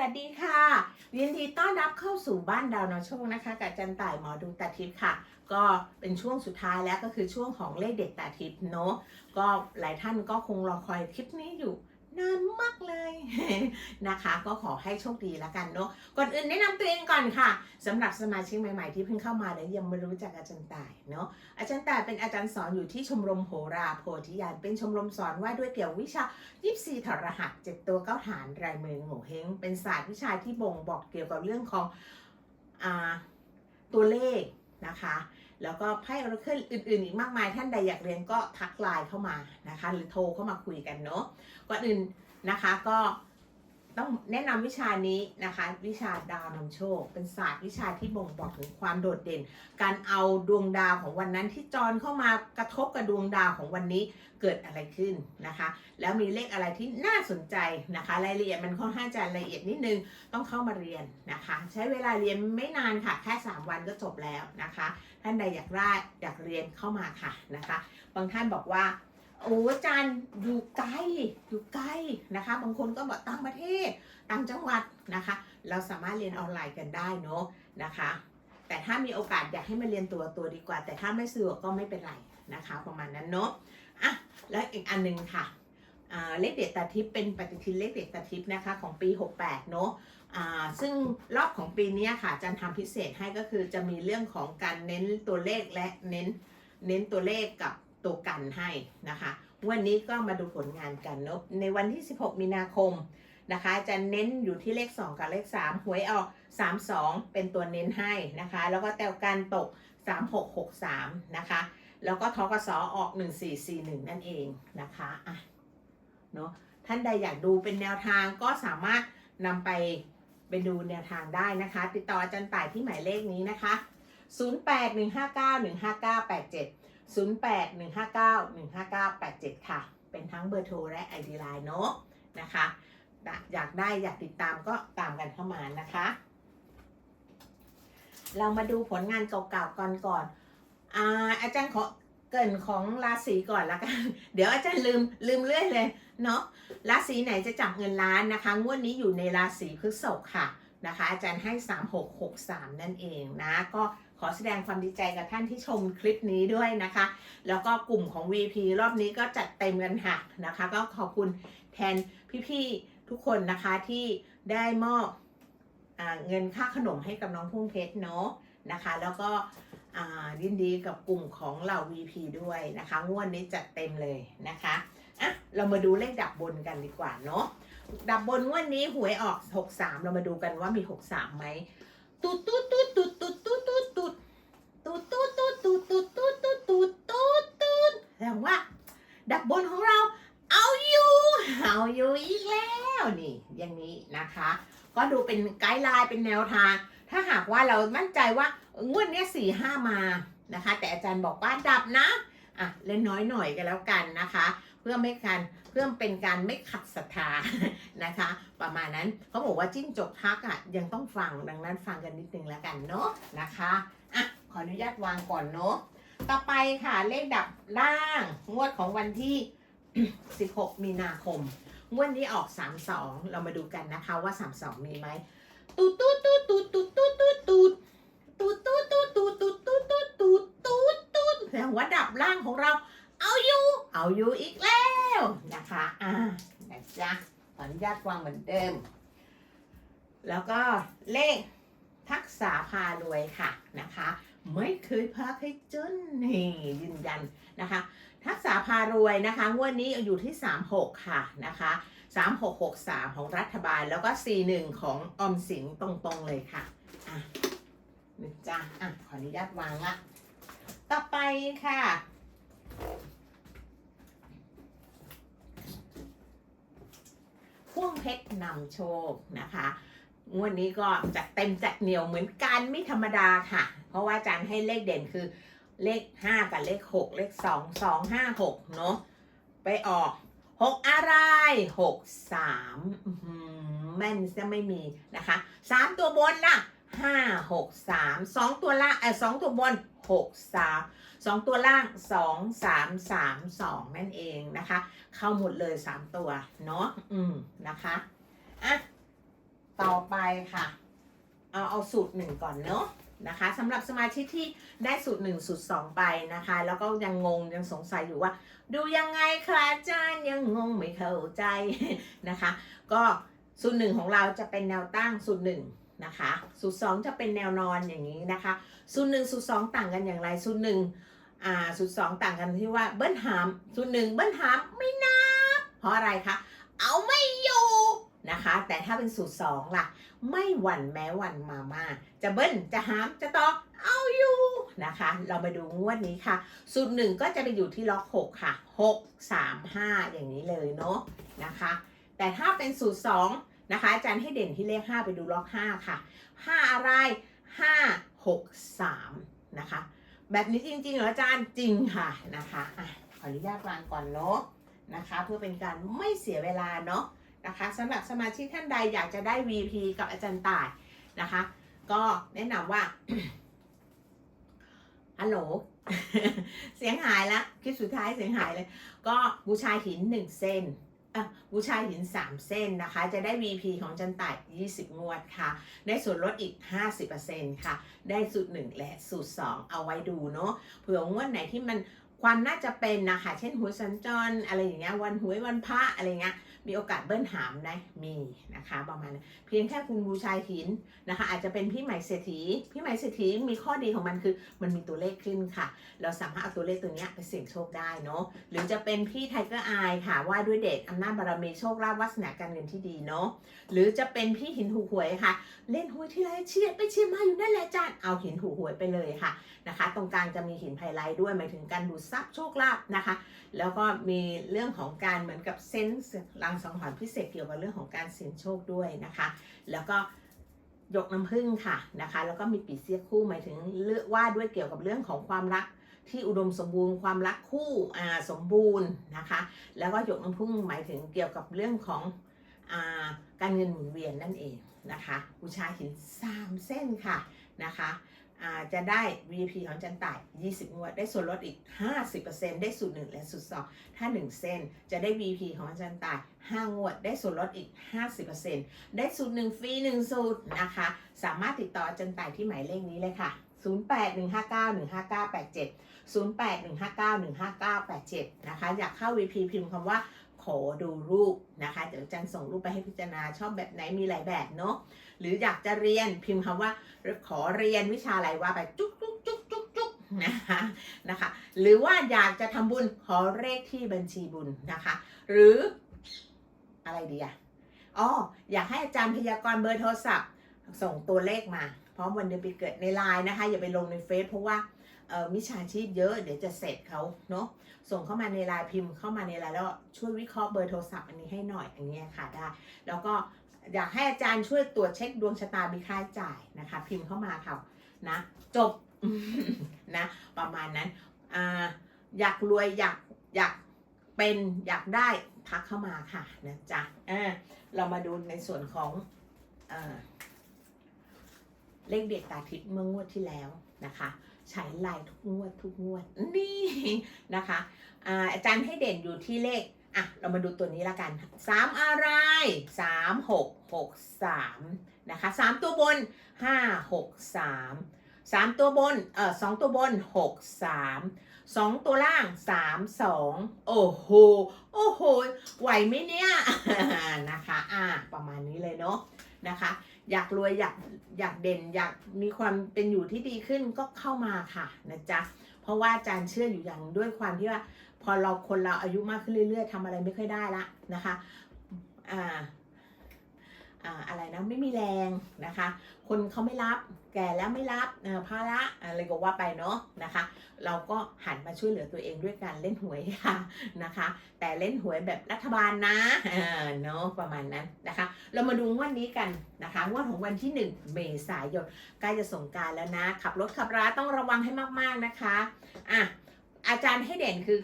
วัสดีค่ะยินดีต้อนรับเข้าสู่บ้านดาวนอโชคนะคะกับจันต่ายหมอดูตาทิพย์ค่ะ ก็เป็นช่วงสุดท้ายแล้วก็คือช่วงของเลขเด็ดตาทิพย์เนาะก็หลายท่านก็คงรอคอยคลิปนี้อยู่ นานมากเลยนะคะ ก็ขอให้โชคดีแล้วกันเนาะก่อนอื่นแนะนำตัวเองก่อนค่ะสำหรับสมาชิกใหม่ ๆ ที่เพิ่งเข้ามาและยังไม่รู้จักอาจารย์ต่ายเนาะอาจารย์ต่ายเป็นอาจารย์สอนอยู่ที่ชมรมโหราโพธิญาณเป็นชมรมสอนว่าด้วยเกี่ยววิชายี่สี่ถรหัสเจ็ดตัวเก้าฐานรายมือโง่เฮงเป็นศาสตร์วิชาที่บ่งบอกเกี่ยวกับเรื่องของอตัวเลขนะคะ แล้วก็ไพ่ออร์เคิลอื่นๆอีกมากมาย ท่านใดอยากเรียนก็ทักไลน์เข้ามานะคะ หรือโทรเข้ามาคุยกันเนาะก่อนอื่นนะคะก็ ต้องแนะนำวิชานี้นะคะ วิชาดาวนำโชค เป็นศาสตร์วิชาที่บ่งบอกถึงความโดดเด่น การเอาดวงดาวของวันนั้นที่จรเข้ามากระทบกับดวงดาวของวันนี้เกิดอะไรขึ้นนะคะ แล้วมีเลขอะไรที่น่าสนใจนะคะ รายละเอียดมันค่อนข้างจะละเอียดนิดนึงต้องเข้ามาเรียนนะคะ ใช้เวลาเรียนไม่นานค่ะ แค่ 3 วันก็จบแล้วนะคะ ท่านใดอยากได้อยากเรียนเข้ามาค่ะนะคะ บางท่านบอกว่า โอ้อาจารย์อยู่ไกลอยู่ไกลนะคะ บางคนก็บอกต่างประเทศต่างจังหวัดนะคะ เราสามารถเรียนออนไลน์กันได้เนาะนะคะ แต่ถ้ามีโอกาสอยากให้มาเรียนตัวตัวดีกว่า แต่ถ้าไม่สะดวกก็ไม่เป็นไรนะคะ ประมาณนั้นเนาะอะแล้วอีกอันหนึงค่ะเลขเด็ดตาทิพย์เป็นปฏิทินเลขเด็ดตาทิพย์นะคะของปี 68 เนาะซึ่งรอบของปีนี้ค่ะจารย์ทำพิเศษให้ก็คือจะมีเรื่องของการเน้นตัวเลขและเน้นเน้นตัวเลขกับ ตัวกันให้นะคะ วันนี้ก็มาดูผลงานกันเนาะในวันที่ 16 มีนาคมนะคะ จะเน้นอยู่ที่เลข 2 กับเลข 3 หวยออก 32 เป็นตัวเน้นให้นะคะ แล้วก็แตวการตก 3663 นะคะ แล้วก็ทกสออก 1441 นั่นเองนะคะอะเนาะท่านใดอยากดูเป็นแนวทางก็สามารถนำไปไปดูแนวทางได้นะคะ ติดต่ออาจารย์ต่ายที่หมายเลขนี้นะคะ 0815915987 0815915987 ค่ะ เป็นทั้งเบอร์โทรและ ID Line เนาะนะคะ อยากได้อยากติดตามก็ตามกันเข้ามานะคะ เรามาดูผลงานเก่าๆก่อนก่อนอาอาจารย์ขอเกินของราศีก่อนละกัน เดี๋ยวอาจารย์ลืมลืมเรื่อยเลยเนาะราศีไหนจะจับเงินล้านนะคะ งวดนี้อยู่ในราศีพฤษภค่ะนะคะ อาจารย์ให้ 3663 นั่นเองนะ ก็ ขอแสดงความดีใจกับท่านที่ชมคลิปนี้ด้วยนะคะ แล้วก็กลุ่มของ VP รอบนี้ก็จัดเต็มกันค่ะนะคะ ก็ขอบคุณแทนพี่ๆทุกคนนะคะที่ได้มอบเงินค่าขนมให้กับน้องพุ่งเพชรเนาะนะคะ แล้วก็ยินดีกับกลุ่มของเหล่า VP ด้วยนะคะ งวดนี้จัดเต็มเลยนะคะอะเรามาดูเลขดับบนกันดีกว่าเนาะดับบนงวดนี้หวยออก 63 เรามาดูกันว่ามี 63ไหม ตุ๊ดตุ๊ดตุ๊ดตุ๊ดตุ๊ดตุ๊ดตุ๊ดตุ๊ดตุ๊ดตุ๊ดตุ๊ดตุ๊ดตุ๊ดตุ๊ดตุ๊ดตุ๊ดตุ๊ดแสดงว่า ดับบนของเรา เอาอยู่เอาอยู่อีกแล้วนี่ อย่างนี้นะคะ ก็ดูเป็นไกด์ไลน์เป็นแนวทาง ถ้าหากว่าเรามั่นใจว่างวดนี้สี่ห้ามานะคะ แต่อาจารย์บอกว่าดับนะอะเล่นน้อยหน่อยกันแล้วกันนะคะ เพื่อไม่การ เพื่อเป็นการไม่ขัดศรัทธานะคะ ประมาณนั้นเขาบอกว่าจิ้งจกทักอะยังต้องฟังดังนั้นฟังกันนิดนึงแล้วกันเนาะนะคะอะขออนุญาตวางก่อนเนาะต่อไปค่ะเลขดับล่างงวดของวันที่ 16 มีนาคมงวดนี้ออก 32 เรามาดูกันนะคะว่า 32 มีไหมตูดตูดตูดตูดตูดตูดตูดตูดตูดตูดตูดตูดตูดตูดตูดตูดตูดตูดแสดงว่าดับล่างของเรา เอาอยู่เอาอยู่อีกแล้วนะคะอ่านะจ๊ะขออนุญาตวางเหมือนเดิม แล้วก็เลขทักษาพารวยค่ะนะคะ ไม่เคยพาใครจนนี่ยืนยันนะคะ ทักษาพารวยนะคะงวดนี้อยู่ที่ 36 ค่ะนะคะ3663 ของรัฐบาลแล้วก็ 41 ของออมสินตรงๆเลยค่ะอะนี่จ้าอะขออนุญาตวางละต่อไปค่ะ พ่วงเพชรนำโชคนะคะงวดนี้ก็จัดเต็มจัดเหนียวเหมือนกันไม่ธรรมดาค่ะ เพราะว่าอาจารย์ให้เลขเด่นคือเลข 5 กับเลข 6 เลข 2 2 5 6 เนอะไปออก 6 อะไร 6 3แม่นจะไม่มีนะคะ 3 ตัวบนล่ะ 5 6 3 2 ตัวล่างเออ2ตัวบน 6 3 2 ตัวล่าง 2 3 3 2 นั่นเองนะคะ เข้าหมดเลย 3 ตัว เนาะอืมนะคะอะต่อไปค่ะ เอาเอาสูตรหนึ่งก่อนเนาะนะคะสำหรับสมาชิกที่ได้สูตรหนึ่งสูตรสองไปนะคะ แล้วก็ยังงงยังสงสัยอยู่ว่า ดูยังไงคะอาจารย์ยังงงไม่เข้าใจนะคะ ก็สูตรหนึ่งของเราจะเป็นแนวตั้งสูตรหนึ่ง นะคะสูตรสองจะเป็นแนวนอนอย่างนี้นะคะสูตรหนึ่งสูตรสองต่างกันอย่างไรสูตรหนึ่งอ่าสูตรสองต่างกันที่ว่าเบิ้ลหามสูตรหนึ่งเบิ้ลหามไม่นับ เพราะอะไรคะเอาไม่อยู่นะคะ แต่ถ้าเป็นสูตรสองล่ะ ไม่หวั่นแม้หวั่นมาม่าจะเบิ้ลจะหามจะต่อเอาอยู่นะคะ เรามาดูงวดนี้ค่ะ สูตรหนึ่งก็จะไปอยู่ที่ล็อกหกค่ะหกสามห้าอย่างนี้เลยเนาะนะคะ แต่ถ้าเป็นสูตรสอง นะคะ อาจารย์ให้เด่นที่เลขห้าไปดูล็อกห้าค่ะห้าอะไรห้าหกสามนะคะ แบบนี้จริงๆเหรออาจารย์จริงค่ะนะคะอะขออนุญาตวางก่อนเนาะนะคะ เพื่อเป็นการไม่เสียเวลาเนาะนะคะสำหรับสมาชิกท่านใดอยากจะได้ VP กับอาจารย์ต่ายนะคะ ก็แนะนำว่าฮัลโหลเสียงหายแล้วคลิปสุดท้ายเสียงหายเลย ก็บูชาหิน1เส้น บูชาหิน 3 เส้นนะคะ จะได้ VP ของจันต่าย 20 งวดค่ะ ได้ส่วนลดอีก 50%ค่ะ ได้สูตร 1 และสูตร 2 เอาไว้ดูเนาะ เผื่องวดไหนที่มันความน่าจะเป็นนะคะ เช่นหวยสัญจรอะไรอย่างเงี้ย วันหวยวันพระอะไรเงี้ย มีโอกาสเบิ้ลหามนะมีนะคะประมาณเพียงแค่คุณบูชาหินนะคะ อาจจะเป็นพี่ใหม่เศรษฐีพี่ใหม่เศรษฐีมีข้อดีของมันคือ มันมีตัวเลขขึ้นค่ะ เราสามารถเอาตัวเลขตัวนี้ไปเสี่ยงโชคได้เนาะหรือจะเป็นพี่ไทเกอร์อายค่ะว่าด้วยเดชอำนาจบารมีโชคลาภวาสนาการเงินที่ดีเนาะหรือจะเป็นพี่หินหูหวยค่ะ เล่นหวยที่ไรเชียร์ไปเชียร์มาอยู่นั่นแหละจ้าเอาหินหูหวยไปเลยค่ะนะคะ ตรงกลางจะมีหินไพไลท์ด้วยหมายถึงการดูดซับโชคลาภนะคะ แล้วก็มีเรื่องของการเหมือนกับเซนส์ังสังหรณ์พิเศษเกี่ยวกับเรื่องของการเสี่ยงโชคด้วยนะคะ แล้วก็ยกน้ำผึ้งค่ะนะคะ แล้วก็มีปีเสียคู่หมายถึงเลือกว่าด้วยเกี่ยวกับเรื่องของความรักที่อุดมสมบูรณ์ความรักคู่อ่าสมบูรณ์นะคะ แล้วก็ยกน้ำผึ้งหมายถึงเกี่ยวกับเรื่องของอ่าการเงินหมุนเวียนนั่นเองนะคะบูชาหิน3เส้นค่ะนะคะ จะได้ VP ของจันต่าย 20 งวด ได้ส่วนลดอีก 50%ได้สูตร 1 และสูตร 2 ถ้า 1 เส้น จะได้ VP ของจารย์ต่าย 5 งวด ได้ส่วนลดอีก 50%ได้สูตร 1 ฟรี 1 สูตรนะคะ สามารถติดต่อจารย์ต่ายที่หมายเลขนี้เลยค่ะ 0815915987 0815915987 นะคะ อยากเข้า VP พิมพ์คำว่า ขอดูรูปนะคะ เดี๋ยวอาจารย์ส่งรูปไปให้พิจารณาชอบแบบไหนมีหลายแบบเนาะหรืออยากจะเรียนพิมพ์คำว่าขอเรียนวิชาอะไรว่าไปจุ๊กจุ๊กจุ๊กจุ๊กจุ๊กนะคะนะคะ หรือว่าอยากจะทำบุญขอเลขที่บัญชีบุญนะคะ หรืออะไรดีอะอ๋ออยากให้อาจารย์พยากรณ์เบอร์โทรศัพท์ส่งตัวเลขมา พร้อมวันเดือนปีเกิดในไลน์นะคะ อย่าไปลงในเฟซเพราะว่า มิจฉาชีพเยอะเดี๋ยวจะเสร็จเขาเนาะส่งเข้ามาในไลน์พิมพ์เข้ามาในไลน์แล้วช่วยวิเคราะห์เบอร์โทรศัพท์อันนี้ให้หน่อยอันนี้ค่ะได้ แล้วก็อยากให้อาจารย์ช่วยตรวจเช็คดวงชะตามีค่าใช้จ่ายนะคะ พิมพ์เข้ามาค่ะนะ จบนะประมาณนั้นออยากรวยอยากอยากเป็นอยากได้ทักเข้ามาค่ะนะจ๊ะอ่าเรามาดูในส่วนของเอ่อเลขเด็ดตาทิพย์เมื่องวดที่แล้วนะคะ ใช้ลายทุกงวดทุกงวดนี่นะคะอาอาจารย์ให้เด่นอยู่ที่เลขอะเรามาดูตัวนี้ละกันสามอะไรสามหกหกสามนะคะสามตัวบนห้าหกสามสามตัวบนเออสองตัวบนหกสามสองตัวล่างสามสองโอ้โหโอ้โหไหวไหมเนี่ยนะคะอะประมาณนี้เลยเนาะนะคะ อยากรวยอยากอยากเด่นอยากมีความเป็นอยู่ที่ดีขึ้นก็เข้ามาค่ะนะจ๊ะเพราะว่าอาจารย์เชื่ออยู่อย่างด้วยความที่ว่า พอเราคนเราอายุมากขึ้นเรื่อย ๆทำอะไรไม่ค่อยได้ละนะคะอ่า อะไรนะไม่มีแรงนะคะ คนเขาไม่รับแก่แล้วไม่รับภาระอะไรก็ว่าไปเนาะนะคะ เราก็หันมาช่วยเหลือตัวเองด้วยการเล่นหวยค่ะนะคะ แต่เล่นหวยแบบรัฐบาลนะเนาะประมาณนั้นนะคะ เรามาดูวดนี้กันนะคะงวดของวันที่ 1 เมษายนใกล้จะสงการแล้วนะขับรถขับราต้องระวังให้มากๆนะคะอะอาจารย์ให้เด่นคือ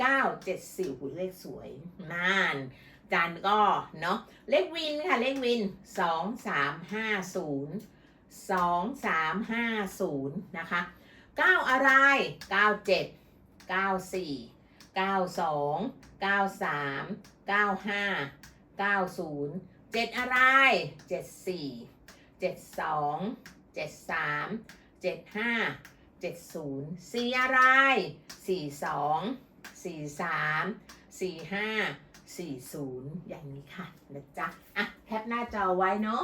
974 974หูเลขสวยนาน จารย์ก็เนาะเลขวินค่ะเลขวิน 2350 2350นะคะ9 อะไร 97 94 92 93 95 90เจ็ดอะไรเจ็ดสี่เจ็ดสองเจ็ดสามเจ็ดห้าเจ็ดศูนย์สี่อะไรสี่สองสี่สามสี่ศูนย์อย่างนี้ค่ะนะจ๊ะอะแคปหน้าจอไว้เนาะ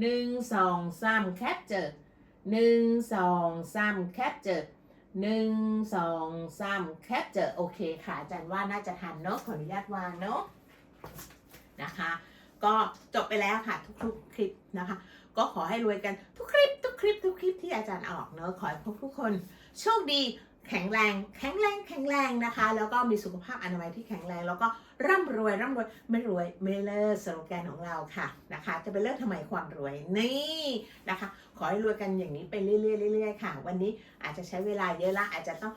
หนึ่งสองสามแคปเจอหนึ่งสองสามแคปเจอหนึ่งสองสามแคปเจอโอเคค่ะอาจารย์ว่าน่าจะทันเนาะขออนุญาตวางเนาะนะคะ ก็จบไปแล้วค่ะทุกๆคลิปนะคะ ก็ขอให้รวยกันทุกคลิป ทุกคลิป ทุกคลิปที่อาจารย์ออกเนอะขอให้พวกทุกคนโชคดีแข็งแรง แข็งแรง แข็งแรงนะคะ แล้วก็มีสุขภาพอนามัยที่แข็งแรง แล้วก็ร่ำรวยร่ำรวยไม่รวยไม่เลิกสโลแกนของเราค่ะนะคะ จะไปเลิกทำไมความรวยนี่นะคะ ขอให้รวยกันอย่างนี้ไปเรื่อยๆๆค่ะ วันนี้อาจจะใช้เวลาเยอะละอาจจะต้อง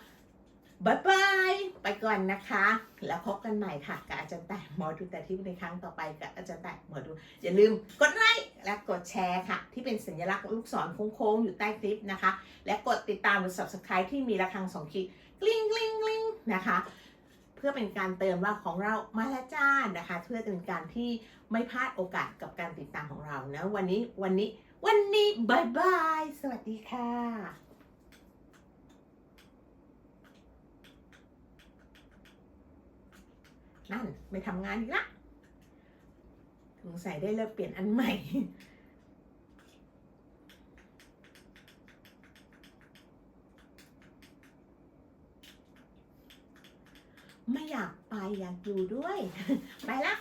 บายบาย ไปก่อนนะคะ แล้วพบกันใหม่ค่ะ กับอาจารย์แต่หมอดูแต่ที่ในครั้งต่อไปกับอาจารย์แต่หมอดู อย่าลืมกดไลค์และกดแชร์ค่ะ ที่เป็นสัญลักษณ์ลูกศรโค้งๆ อยู่ใต้คลิปนะคะ และกดติดตามหรือ subscribe ที่มีระฆังสองขีดกลิ้งกลิ้งกลิ้งนะคะ เพื่อเป็นการเตือนว่าของเรามาแล้วจ้านะคะ เพื่อเป็นการที่ไม่พลาดโอกาสกับการติดตามของเรานะวันนี้วันนี้วันนี้บายบาย สวัสดีค่ะนั่น ไม่ทำงานอีกละสงสัยได้เลิกเปลี่ยนอันใหม่ ไม่อยากไป อยากอยู่ด้วย ไปละ